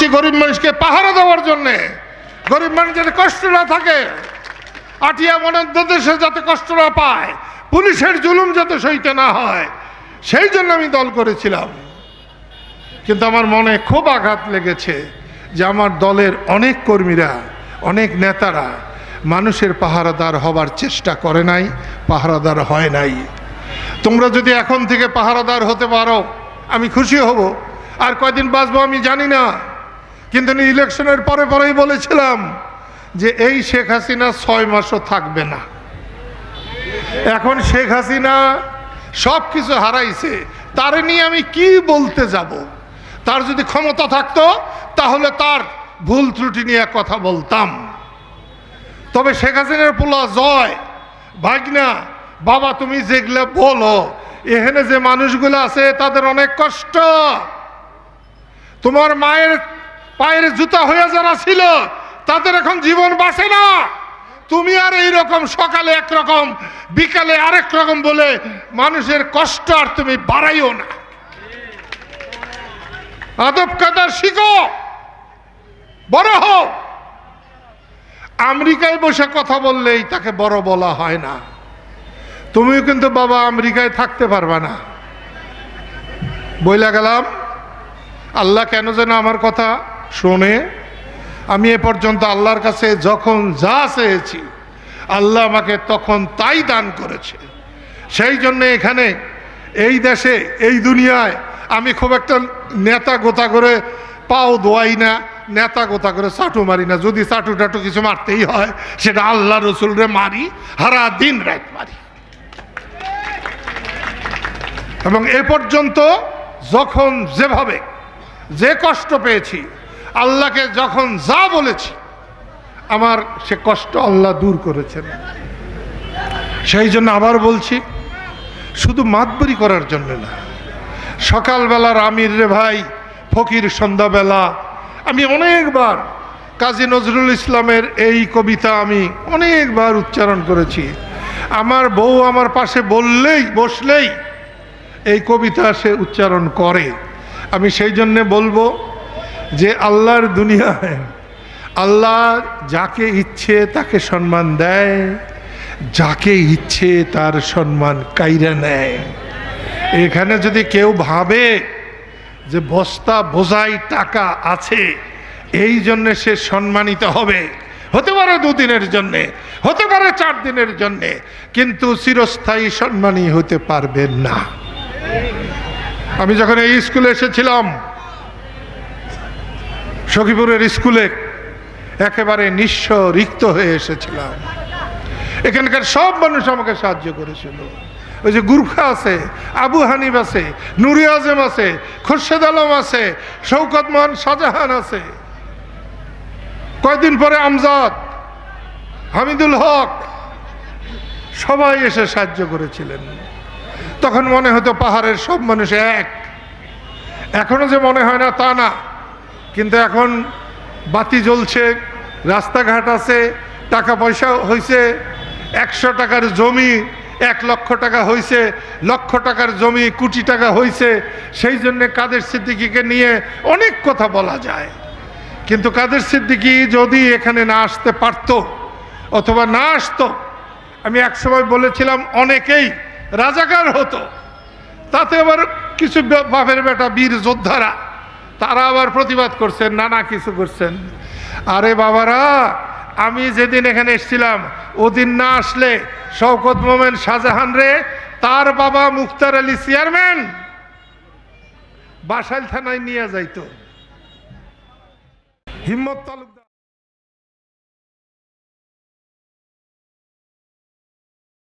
করছি গরিব মানুষকে পাহারা দেওয়ার জন্যে। গরিব মানুষ যাতে কষ্ট না থাকে, আটিয়া মনদেশে যাতে কষ্ট না পায়, পুলিশের জুলুম যাতে সইতে না হয়, সেই জন্য আমি দল করেছিলাম। কিন্তু আমার মনে খুব আঘাত লেগেছে যে আমার দলের অনেক কর্মীরা, অনেক নেতারা মানুষের পাহারাদার হবার চেষ্টা করে নাই, পাহারাদার হয় নাই। তোমরা যদি এখন থেকে পাহারাদার হতে পারো, আমি খুশি হব। আর কয়দিন বাঁচবো আমি জানি না। কিন্তু ইলেকশনের পরে পরেই বলেছিলাম যে এই শেখ হাসিনা ছয় মাসও থাকবে না। এখন শেখ হাসিনা সব কিছু হারাইছে, তার নিয়ে আমি কি বলতে যাব? তার যদি ক্ষমতা থাকতো, তাহলে তার ভুল ত্রুটি নিয়ে কথা বলতাম। তবে শেখ হাসিনার পোলা জয়, ভাগনা, বাবা তুমি যেগুলো বলো এখানে যে মানুষগুলো আছে তাদের অনেক কষ্ট। তোমার মায়ের পায়ের জুতা হয়ে যারা ছিল, তাদের এখন জীবন বাঁচে না। তুমি আর এই রকম সকালে একরকম বিকালে আরেক রকম বলে মানুষের কষ্ট আর তুমি বাড়াইও না। আদব কাদার শিখো, বড় হও। আমেরিকায় বসে কথা বললেই তাকে বড় বলা হয় না। তুমিও কিন্তু বাবা আমেরিকায় থাকতে পারবা না। বইলা গেলাম, আল্লাহ কেন যেন আমার কথা শোনে আমি এ পর্যন্ত আল্লাহর কাছে যখন যা চেয়েছি, আল্লাহ আমাকে তখন তাই দান করেছে। সেই জন্য এখানে এই দেশে, এই দুনিয়ায় আমি খুব একটা নেতা গোতা করে পাও দোয়াই না, নেতা গোতা করে চাটু মারি না। যদি চাটু টাটু কিছু মারতেই হয়, সেটা আল্লাহ রসুলরে মারি হারা দিন রাত মারি। এবং এ পর্যন্ত যখন যেভাবে যে কষ্ট পেয়েছি আল্লাহকে যখন যা বলেছি, আমার সে কষ্ট আল্লাহ দূর করেছেন। সেই জন্য আবার বলছি, শুধু মাতবরি করার জন্য না। সকালবেলার আমির রে ভাই, ফকির সন্ধ্যাবেলা, আমি অনেকবার কাজী নজরুল ইসলামের এই কবিতা আমি অনেকবার উচ্চারণ করেছি। আমার বউ আমার পাশে বললেই, বসলেই এই কবিতা সে উচ্চারণ করে। আমি সেই জন্যে বলব যে আল্লাহর দুনিয়ায় আল্লাহ যাকে ইচ্ছে তাকে সম্মান দেয়, যাকে ইচ্ছে তার সম্মান কাইরা নেয়। এখানে যদি কেউ ভাবে যে বস্তা বোঝাই টাকা আছে, এই জন্যে সে সম্মানিত হবে। হতে পারে দুদিনের জন্যে, হতে পারে চার দিনের জন্যে, কিন্তু চিরস্থায়ী সম্মানী হতে পারবেন না। আমি যখন এই স্কুলে এসেছিলাম সখীপুরের স্কুলে একেবারে নিঃস্ব রিক্ত হয়ে এসেছিলাম। এখানকার সব মানুষ আমাকে সাহায্য করেছিল। ওই যে গুরখা আছে, আবু হানিফ আছে, নুরি আজম আছে, খোরশেদ আলম আছে শৌকত মোহন শাহজাহান আছে। কয়দিন পরে আমজাদ, হামিদুল হক সবাই এসে সাহায্য করেছিলেন। তখন মনে হতো পাহাড়ের সব মানুষ এক। এখনও যে মনে হয় না তা না। কিন্তু এখন বাতি জ্বলছে, রাস্তাঘাট আছে, টাকা পয়সা হয়েছে একশো টাকার জমি, এক লক্ষ টাকা হয়েছে লক্ষ টাকার জমি, কোটি টাকা হয়েছে সেই জন্যে কাদের সিদ্দিকিকে নিয়ে অনেক কথা বলা যায়। কিন্তু কাদের সিদ্দিকি যদি এখানে না আসতে পারতো অথবা না আসতো, আমি একসময় বলেছিলাম অনেকেই রাজাকার হতো, তাতে আবার কিছু বাপের বেটা, বীর যোদ্ধারা তারা আবার প্রতিবাদ করছেন, নানা কিছু করছেন। আরে বাবারা, আমি যেদিন এখানে এসেছিলাম, ওদিন না আসলে শওকত মোমেন শাহজাহান রে, তার বাবা মুক্তার আলী চেয়ারম্যান। বাসাইল থানায় নিয়ে যাইত। হিম্মত তালুকদার